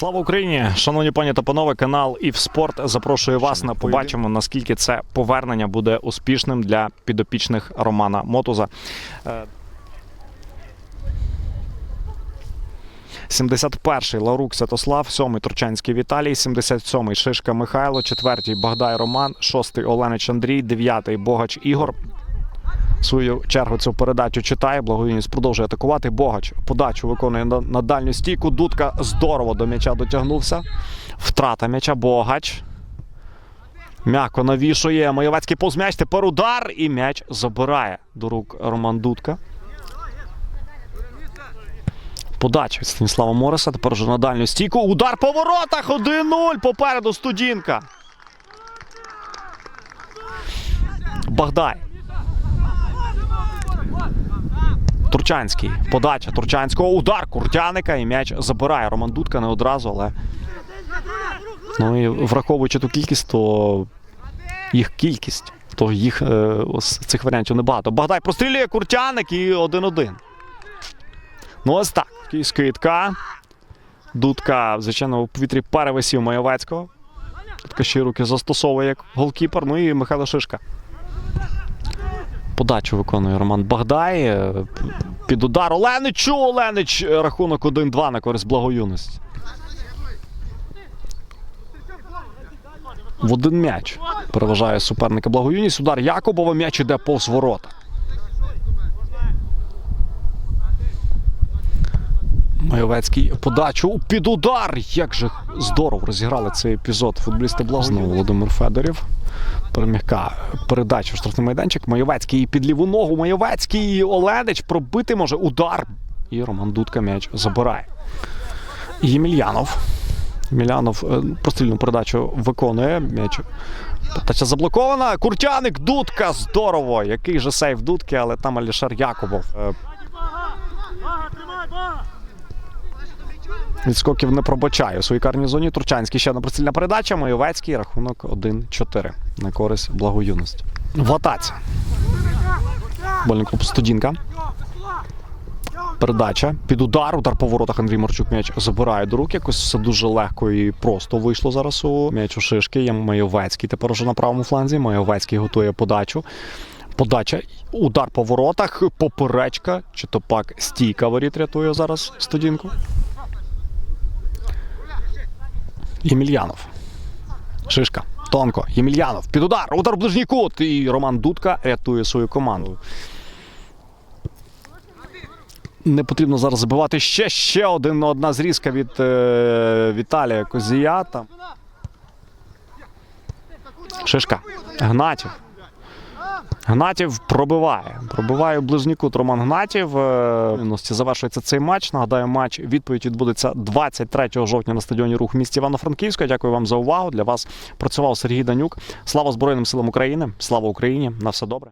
Слава Україні! Шановні пані та панове, канал «Івспорт» запрошує вас на побачимо, наскільки це повернення буде успішним для підопічних Романа Мотуза. Е, 71-й Ларук Святослав, 7-й Турчанський Віталій, 77-й Шишка Михайло, 4-й Багдай Роман, 6-й Оленич Андрій, 9-й Богач Ігор. Свою чергу цю передачу читає. Благовійність продовжує атакувати. Богач подачу виконує на, дальню стійку. Дудка здорово до м'яча дотягнувся. Втрата м'яча Богач. М'яко навішує. Маєвецький повз м'яч. Тепер удар. І м'яч забирає до рук Роман Дудка. Подача від Станіслава Мориса. Тепер вже на дальню стійку. Удар по воротах. 1-0. Попереду студінка. Багдай. Турчанський. Подача Турчанського. Удар Куртяника. І м'яч забирає Роман Дудка не одразу, але. Ну і враховуючи ту кількість, то їх кількість, то їх е, ось цих варіантів небагато. Багдай прострілює Куртяник і 1-1. Ну, ось так. Скидка. Дудка, звичайно, у повітрі перевисів Маєвецького. Дудка ще руки застосовує як голкіпер. Ну і Михайло Шишка. Подачу виконує Роман Багдай. Е, Під удар Оленичу. Оленич. е, Рахунок 1-2 на користь благоюності. В один м'яч переважає суперника благоюність. Удар Якубова. М'яч іде повз ворота. Майовецький подачу під удар. Як же здорово розіграли цей епізод футболісти Благоюні. Володимир Федорів. Перемігка передача в штрафний майданчик. Майовецький під ліву ногу. Майовецький Оленич пробити може удар. І Роман Дудка м'яч забирає. Ємельянов. Ємельянов е, прострільну передачу виконує. М'яч. Передача заблокована. Куртяник, Дудка. Здорово. Який же сейф Дудки, але там Алішер Якубов. Е, Відскоків не пробачає у своїй карній зоні. Турчанський ще одна прицільна передача. Майовецький рахунок 1-4 на користь благоюності. В атаці. Футбольний клуб Студінка. Передача під удар. Удар по воротах Андрій Марчук м'яч забирає до рук. Якось все дуже легко і просто вийшло зараз у м'яч у шишки. Є Майовецький тепер уже на правому фланзі. Майовецький готує подачу. Подача, удар по воротах, поперечка, чи то пак стійка воріт рятує зараз студінку. Ємельянов. Шишка. Тонко. Ємельянов. Під удар. Удар в ближній кут. І Роман Дудка рятує свою команду. Не потрібно зараз забивати ще ще один одна зрізка від е, Віталія Козія. Там. Шишка. Гнатів. Гнатів пробиває. Пробиває ближній кут Роман Гнатів. Е, завершується цей матч. Нагадаю, матч відповідь відбудеться 23 жовтня на стадіоні Рух в місті Івано-Франківська. Дякую вам за увагу. Для вас працював Сергій Данюк. Слава Збройним силам України. Слава Україні! На все добре.